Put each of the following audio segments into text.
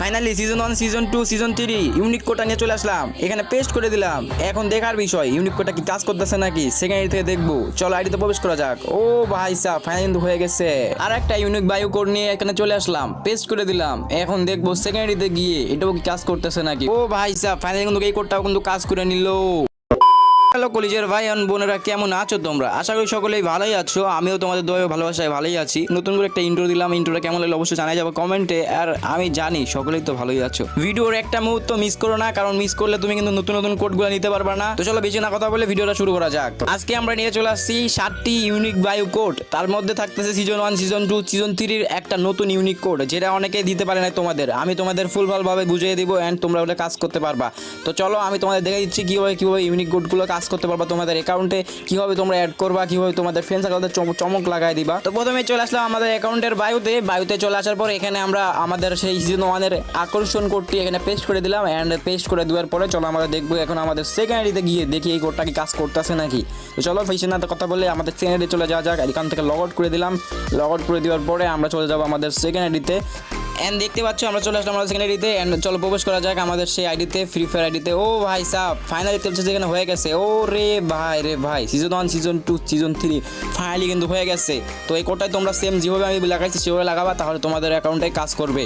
Finally season one season two season three unique quota নিয়ে চলে আসলাম। এখানে পেস্ট করে দিলাম। এখন দেখার বিষয় ইউনিক কোটা কি কাজ করতেছে নাকি? সেকেন্ড থেকে দেখব। চলো আইডিতে প্রবেশ করা যাক। ও ভাই সাহ ফাইনাল কিন্তু হয়ে গেছে। আর একটা ইউনিক বায়ু কোড নিয়ে এখানে চলে আসলাম। পেস্ট করে দিলাম। এখন দেখব সেকেন্ড গিয়ে এটাও কি কাজ করতেছে নাকি? ও ভাই সাহ ফাইনাল কিন্তু এই কোডটাও কিন্তু কাজ করে নিল। হ্যালো কলিজের ভাই আর বোনেরা, কেমন আছো তোমরা? আশা করি সকলেই ভালোই আছো। আমিও তোমাদের দয়ে ভালোবাসায় ভালোই আছি। নতুন করে একটা ইন্ট্রো দিলাম। ইন্ট্রোটা কেমন লাগল অবশ্যই জানাই যাব কমেন্টে আর আমি জানি সকলেই তো ভালোই আছো। ভিডিওর একটা মুহূর্ত মিস করো না, কারণ মিস করলে তুমি কিন্তু নতুন নতুন কোডগুলো নিতে পারবে না। তো চলো বেশি না কথা বলে ভিডিওটা শুরু করা যাক। আজকে আমরা নিয়ে চলে আসছি সাতটি ইউনিক বায়ু কোড তার মধ্যে থাকতেছে season one season two season থ্রির একটা নতুন ইউনিক কোড যেটা অনেকে দিতে পারে না তোমাদের। আমি তোমাদের ফুল ভাবে বুঝিয়ে দিব অ্যান্ড তোমরা ওটা কাজ করতে পারবা। তো চলো আমি তোমাদের দেখে দিচ্ছি কীভাবে কীভাবে ইউনিক কোডগুলো কাজ করতে পারবা, তোমাদের অ্যাকাউন্টে কীভাবে তোমরা অ্যাড করবা, কীভাবে তোমাদের ফ্রেন্ডস সার্কেলদের চমক লাগাই দিবা। তো প্রথমে চলে আসলাম আমাদের অ্যাকাউন্টের বায়ুতে। বায়ুতে চলে আসার পর এখানে আমরা আমাদের সেই সিজন ওয়ানের আকর্ষণ কোডটি এখানে পেস্ট করে দিলাম অ্যান্ড পেস্ট করে দেওয়ার পরে চলো আমরা দেখব এখন আমাদের সেকেন্ড সেকেন্ডারিতে গিয়ে দেখি এই কোডটা কি কাজ করতেছে নাকি। তো চলো ফেসের নাতে কথা বলে আমাদের সেকেন্ডারি চলে যাওয়া যাক। এখান থেকে লগ আউট করে দিলাম। লগ আউট করে দেওয়ার পরে আমরা চলে যাব আমাদের সেকেন্ড সেকেন্ডারিতে এন্ড দেখতে পাচ্ছ, আমরা চলে আসলাম আমাদের সেকেন্ডারিতে এন্ড চলো, প্রবেশ করা যাক আমাদের সেই আইডিতে ফ্রি ফায়ার আইডিতে ও ভাই সাহ ফাইনালি চলছে যেখানে হয়ে গেছে। ও রে ভাই রে ভাই। Season one season two season three finally কিন্তু হয়ে গেছে। তো এই কোডটাই তোমরা সেম যেভাবে আমি লাগাইছি, সেভাবে লাগাবা, তাহলে তোমাদের অ্যাকাউন্টে কাজ করবে।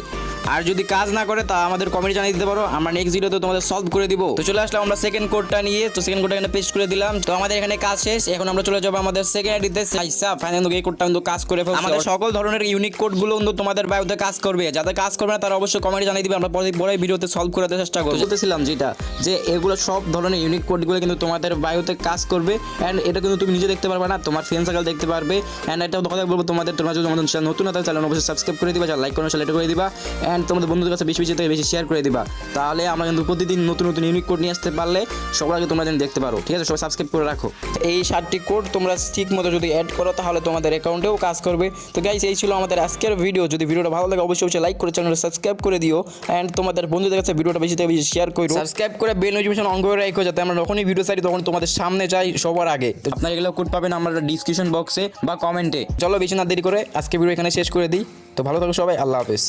আর যদি কাজ না করে, তা আমাদের কমেন্ট জানিয়ে দিতে পারো। আমরা নেক্সট ভিডিওতে তোমাদের সলভ করে দিব। তো চলে আসলাম আমরা সেকেন্ড কোডটা নিয়ে। তো সেকেন্ড কোডটা এখানে পেস্ট করে দিলাম। তো আমাদের এখানে কাজ শেষ। এখন আমরা চলে যাব আমাদের সেকেন্ড আইডিতে সাইসা ফাইনাল এই কোডটা কিন্তু কাজ করে ফেলছে। আমাদের সকল ধরনের ইউনিক কোডগুলো কিন্তু তোমাদের বায়ুতে কাজ করবে। যাদের কাজ করবে না তারা অবশ্যই কমেন্টে জানিয়ে দিবে। আমরা পরে পরে ভিডিওতে সলভ করে দেওয়ার চেষ্টা করব। বলতেছিলাম যেটা যে এগুলো সব ধরনের ইউনিক কোডগুলো কিন্তু তোমাদের বায়ুতে কাজ করবে অ্যান্ড এটা কিন্তু তুমি নিজে দেখতে পারবে না তোমার ফ্রেন্ড সার্কেল দেখতে পারবে অ্যান্ড এটা কথা বলব তোমাদের তোমরা যদি আমাদের নতুন হতে চ্যানেল অবশ্যই সাবস্ক্রাইব করে দিবা লাইক করে সেলেক্ট করে দিবা অ্যান্ড তোমাদের বন্ধুদের কাছে বেশি বেশি থেকে বেশি শেয়ার করে দিবা। তাহলে আমরা কিন্তু প্রতিদিন নতুন নতুন ইউনিক কোড নিয়ে আসতে পারলে সবার আগে তোমরা যেন দেখতে পারো ঠিক আছে? সবাই সাবস্ক্রাইব করে রাখো। এই সাতটি কোড তোমরা ঠিক মতো যদি অ্যাড করো তাহলে তোমাদের অ্যাকাউন্টেও কাজ করবে। তো গাইস এই ছিল আমাদের আজকের ভিডিও যদি ভিডিওটা ভালো লাগে অবশ্যই অবশ্যই লাইক করে চ্যানেলটা সাবস্ক্রাইব করে দিও অ্যান্ড তোমাদের বন্ধুদের কাছে ভিডিওটা বেশি থেকে বেশি শেয়ার করো সাবস্ক্রাইব করে বেল নোটিফিকেশন অন করে রাখো যাতে আমরা যখনই ভিডিও ছাড়ি তখন তোমাদের সামনে যাই সবার আগে। তো আপনারা এগুলো কোড পাবেন আমরা ডিসক্রিপশন বক্সে বা কমেন্টে চলো বেশি না দেরি করে আজকে ভিডিও এখানে শেষ করে দিই। তো ভালো থাকো সবাই, আল্লাহ হাফেজ।